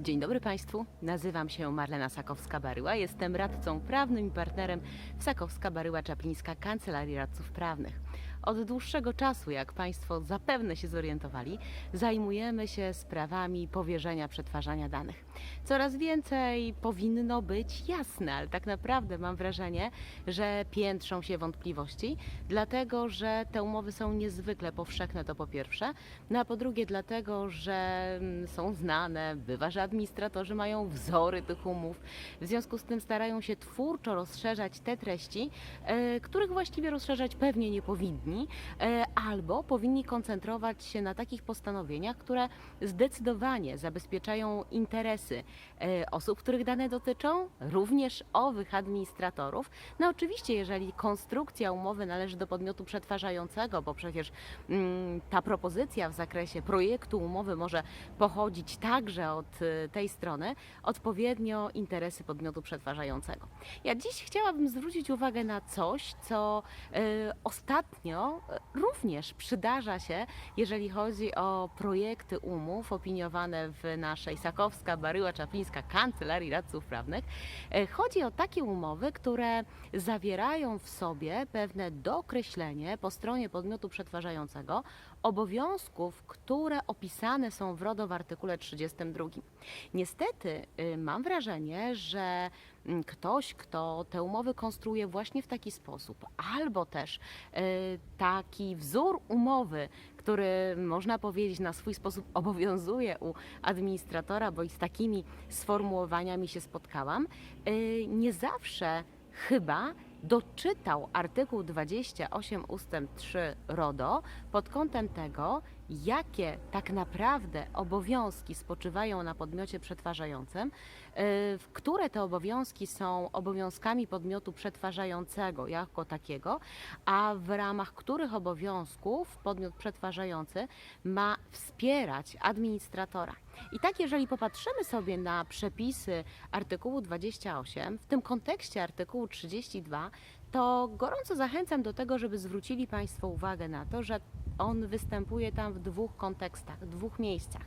Dzień dobry Państwu, nazywam się Marlena Sakowska-Baryła, jestem radcą prawnym i partnerem w Sakowska-Baryła Czaplińska Kancelarii Radców Prawnych. Od dłuższego czasu, jak Państwo zapewne się zorientowali, zajmujemy się sprawami powierzenia przetwarzania danych. Coraz więcej powinno być jasne, ale tak naprawdę mam wrażenie, że piętrzą się wątpliwości, dlatego że te umowy są niezwykle powszechne, to po pierwsze, no a po drugie dlatego, że mm, są znane, bywa, że administratorzy mają wzory tych umów, w związku z tym starają się twórczo rozszerzać te treści, e, których właściwie rozszerzać pewnie nie powinni, e, albo powinni koncentrować się na takich postanowieniach, które zdecydowanie zabezpieczają interesy e, osób, których dane dotyczą, również owych administratorów. No oczywiście, jeżeli konstrukcja umowy należy do podmiotu przetwarzającego, bo przecież mm, ta propozycja w zakresie projektu umowy może pochodzić także od y, tej strony, odpowiednio interesy podmiotu przetwarzającego. Ja dziś chciałabym zwrócić uwagę na coś, co ostatnio y, również przydarza się, jeżeli chodzi o projekty umów opiniowane w naszej Sakowska, Baryła, Czaplińska Kancelarii Radców Prawnych. E, Chodzi o takie umowy, które zawierają w sobie pewne dokreślenie po stronie podmiotu przetwarzającego obowiązków, które opisane są w RODO w artykule 32. Niestety y, mam wrażenie, że ktoś, kto te umowy konstruuje właśnie w taki sposób, albo też y, taki wzór umowy, który można powiedzieć na swój sposób obowiązuje u administratora, bo i z takimi sformułowaniami się spotkałam, y, nie zawsze chyba doczytał artykuł 28 ustęp 3 RODO pod kątem tego, jakie tak naprawdę obowiązki spoczywają na podmiocie przetwarzającym, w które te obowiązki są obowiązkami podmiotu przetwarzającego jako takiego, a w ramach których obowiązków podmiot przetwarzający ma wspierać administratora. I tak, jeżeli popatrzymy sobie na przepisy artykułu 28, w tym kontekście artykułu 32, to gorąco zachęcam do tego, żeby zwrócili Państwo uwagę na to, że on występuje tam w dwóch kontekstach, w dwóch miejscach.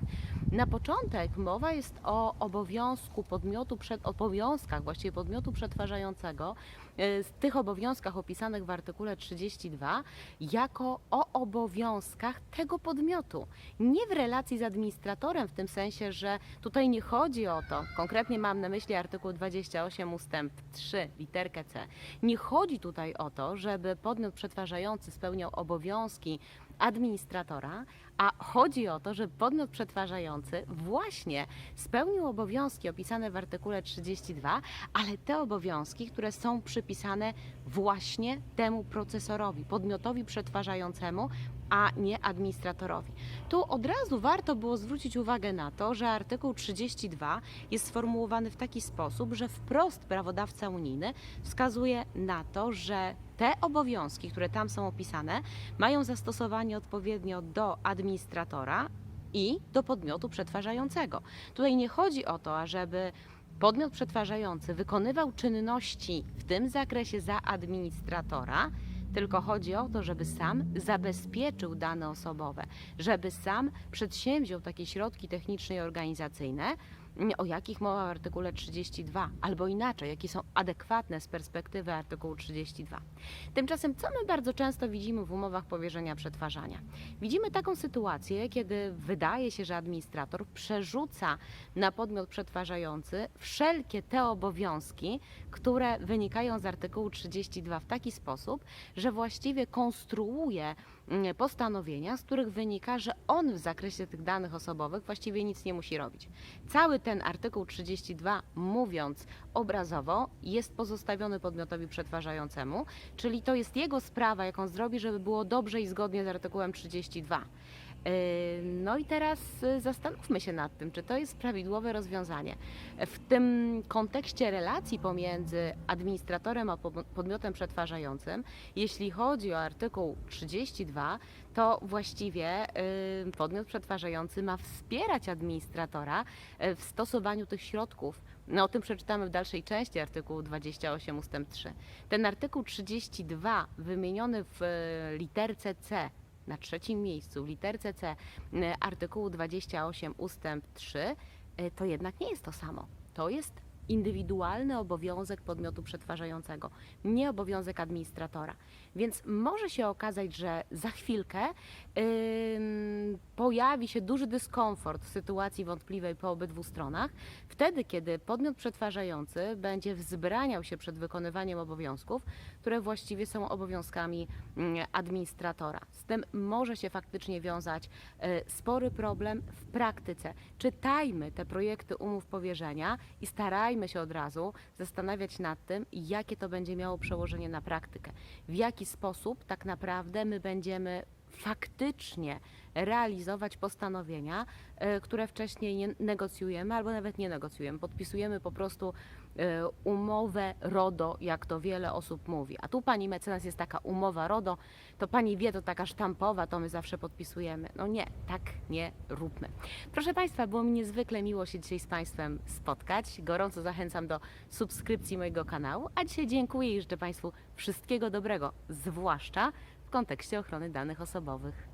Na początek mowa jest o obowiązku podmiotu, przed, obowiązkach właściwie podmiotu przetwarzającego, e, z tych obowiązkach opisanych w artykule 32, jako o obowiązkach tego podmiotu. Nie w relacji z administratorem, w tym sensie, że tutaj nie chodzi o to, konkretnie mam na myśli artykuł 28 ustęp 3, literkę C. Nie chodzi tutaj o to, żeby podmiot przetwarzający spełniał obowiązki administratora, a chodzi o to, że podmiot przetwarzający właśnie spełnił obowiązki opisane w artykule 32, ale te obowiązki, które są przypisane właśnie temu procesorowi, podmiotowi przetwarzającemu, a nie administratorowi. Tu od razu warto było zwrócić uwagę na to, że artykuł 32 jest sformułowany w taki sposób, że wprost prawodawca unijny wskazuje na to, że te obowiązki, które tam są opisane, mają zastosowanie odpowiednio do administratora i do podmiotu przetwarzającego. Tutaj nie chodzi o to, ażeby podmiot przetwarzający wykonywał czynności w tym zakresie za administratora, tylko chodzi o to, żeby sam zabezpieczył dane osobowe, żeby sam przedsięwziął takie środki techniczne i organizacyjne, o jakich mowa w artykule 32, albo inaczej, jakie są adekwatne z perspektywy artykułu 32. Tymczasem, co my bardzo często widzimy w umowach powierzenia przetwarzania? Widzimy taką sytuację, kiedy wydaje się, że administrator przerzuca na podmiot przetwarzający wszelkie te obowiązki, które wynikają z artykułu 32 w taki sposób, że właściwie konstruuje postanowienia, z których wynika, że on w zakresie tych danych osobowych właściwie nic nie musi robić. Cały ten artykuł 32, mówiąc obrazowo, jest pozostawiony podmiotowi przetwarzającemu, czyli to jest jego sprawa, jaką zrobi, żeby było dobrze i zgodnie z artykułem 32. No i teraz y, zastanówmy się nad tym, czy to jest prawidłowe rozwiązanie. W tym kontekście relacji pomiędzy administratorem a po- podmiotem przetwarzającym, jeśli chodzi o artykuł 32, to właściwie podmiot przetwarzający ma wspierać administratora y, w stosowaniu tych środków. No, o tym przeczytamy w dalszej części artykułu 28 ust. 3. Ten artykuł 32 wymieniony w y, literce C na trzecim miejscu w literce C y, artykułu 28 ustęp 3 e, to jednak nie jest to samo. To jest indywidualny obowiązek podmiotu przetwarzającego, nie obowiązek administratora. Więc może się okazać, że za chwilkę ym, pojawi się duży dyskomfort w sytuacji wątpliwej po obydwu stronach, wtedy kiedy podmiot przetwarzający będzie wzbraniał się przed wykonywaniem obowiązków, które właściwie są obowiązkami mm, administratora. Z tym może się faktycznie wiązać e, spory problem w praktyce. Czytajmy te projekty umów powierzenia i starajmy się od razu zastanawiać nad tym, jakie to będzie miało przełożenie na praktykę. W jaki sposób tak naprawdę my będziemy faktycznie realizować postanowienia, e, które wcześniej nie negocjujemy albo nawet nie negocjujemy. Podpisujemy po prostu umowę RODO, jak to wiele osób mówi. A tu pani mecenas jest taka umowa RODO, to pani wie, to taka sztampowa, to my zawsze podpisujemy. No nie, tak nie róbmy. Proszę Państwa, było mi niezwykle miło się dzisiaj z Państwem spotkać. Gorąco zachęcam do subskrypcji mojego kanału, a dzisiaj dziękuję i życzę Państwu wszystkiego dobrego, zwłaszcza w kontekście ochrony danych osobowych.